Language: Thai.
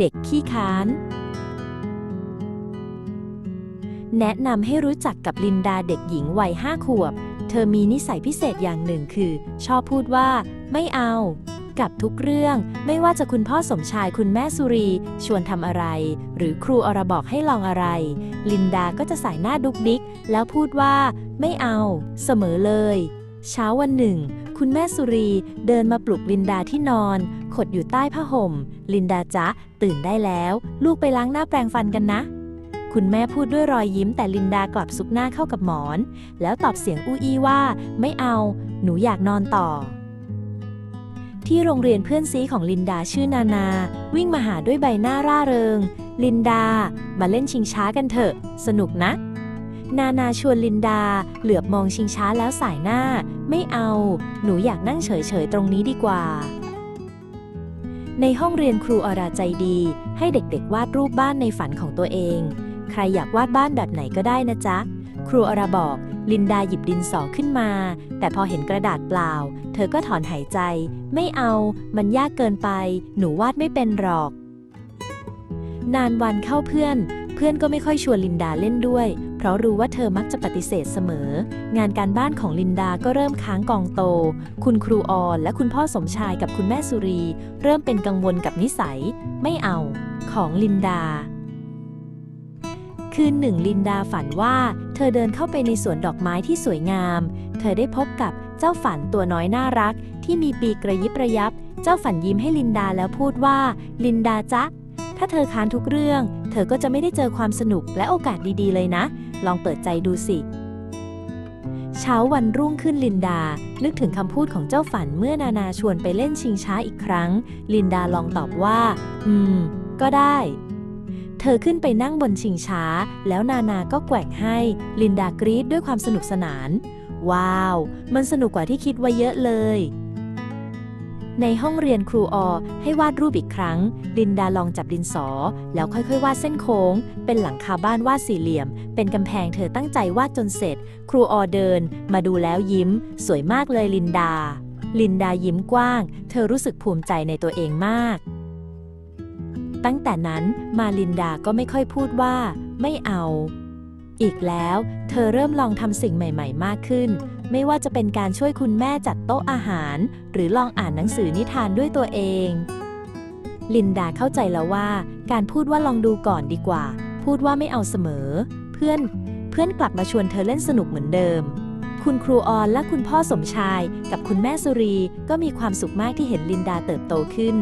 เด็กขี้ค้าน แนะนำให้รู้จักกับลินดาเด็กหญิงวัยห้าขวบ เธอมีนิสัยพิเศษอย่างหนึ่งคือ ชอบพูดว่า ไม่เอา กับทุกเรื่องไม่ว่าจะคุณพ่อสมชายคุณแม่สุรี ชวนทำอะไร หรือครูอรบอกให้ลองอะไร ลินดาก็จะสายหน้าดุกดิก แล้วพูดว่า ไม่เอา เสมอเลย เช้าวันหนึ่ง คุณแม่สุรีเดินมาปลุกลินดาที่นอน ขดอยู่ใต้ผ้าห่ม ลินดาจ๊ะ ตื่นได้แล้ว ลูกไปล้างหน้าแปรงฟันกันนะ คุณแม่พูดด้วยรอยยิ้มแต่ลินดากลับซุกหน้าเข้ากับหมอน แล้วตอบเสียงอู้อี้ว่า ไม่เอา หนูอยากนอนต่อ ที่โรงเรียนเพื่อนซีของลินดาชื่อนานา วิ่งมาหาด้วยใบหน้าร่าเริง ลินดา มาเล่นชิงช้ากันเถอะ สนุกนะ นานาชวนลินดา เหลือบมองชิงช้าแล้วสายหน้า ไม่เอา หนูอยากนั่งเฉยๆตรงนี้ดีกว่า ในห้องเรียนครูอราใจดี ให้เด็กๆวาดรูปบ้านในฝันของตัวเอง ใครอยากวาดบ้านแบบไหนก็ได้นะจ๊ะ ครูอราบอก ลินดาหยิบดินสอขึ้นมา แต่พอเห็นกระดาษเปล่า เธอก็ถอนหายใจ ไม่เอา มันยากเกินไป หนูวาดไม่เป็นหรอก นานวันเข้าเพื่อน เพื่อนก็ไม่ค่อยชวนลินดาเล่นด้วย เพราะรู้ว่าเธอมักจะปฏิเสธเสมอ งานการบ้านของลินดาก็เริ่มค้างกองโต คุณครูออนและคุณพ่อสมชายกับคุณแม่สุรี เริ่มเป็นกังวลกับนิสัย ไม่เอาของลินดา คืนหนึ่งลินดาฝันว่า เธอเดินเข้าไปในสวนดอกไม้ที่สวยงาม เธอได้พบกับเจ้าฝันตัวน้อยน่ารัก ที่มีปีกกระยิบระยับ เจ้าฝันยิ้มให้ลินดาแล้วพูดว่า ลินดาจ๊ะ ถ้าเธอค้านทุกเรื่อง เธอก็จะไม่ได้เจอความสนุกและโอกาสดีๆ เลยนะ ลองเปิดใจดูสิ เช้าวันรุ่งขึ้นลินดา นึกถึงคำพูดของเจ้าฝันเมื่อนานาชวนไปเล่นชิงช้าอีกครั้ง ลินดาลองตอบว่า อืม ก็ได้ เธอขึ้นไปนั่งบนชิงช้า แล้วนานาก็แกว่งให้ ลินดากรี๊ดด้วยความสนุกสนาน ว้าว มันสนุกกว่าที่คิดไว้เยอะเลย ในห้องเรียนครูออให้วาดรูปอีกครั้ง ลินดาลองจับดินสอ แล้วค่อยๆ วาดเส้นโค้ง เป็นหลังคาบ้านวาดสี่เหลี่ยม เป็นกำแพงเธอตั้งใจวาดจนเสร็จ ครูออเดิน มาดูแล้วยิ้ม สวยมากเลยลินดา ลินดายิ้มกว้าง เธอรู้สึกภูมิใจในตัวเองมาก ตั้งแต่นั้นมาลินดาก็ไม่ค่อยพูดว่า ไม่เอา อีกแล้ว เธอเริ่มลองทำสิ่งใหม่ ๆ มากขึ้น ไม่ว่าจะเป็นการช่วยคุณแม่จัดโต๊ะอาหาร หรือลองอ่านหนังสือนิทานด้วยตัวเอง ลินดาเข้าใจแล้วว่า การพูดว่าลองดูก่อนดีกว่า พูดว่าไม่เอาเสมอ เพื่อน เพื่อนกลับมาชวนเธอเล่นสนุกเหมือนเดิม คุณครูออนและคุณพ่อสมชาย กับคุณแม่สุรี ก็มีความสุขมากที่เห็นลินดาเติบโตขึ้น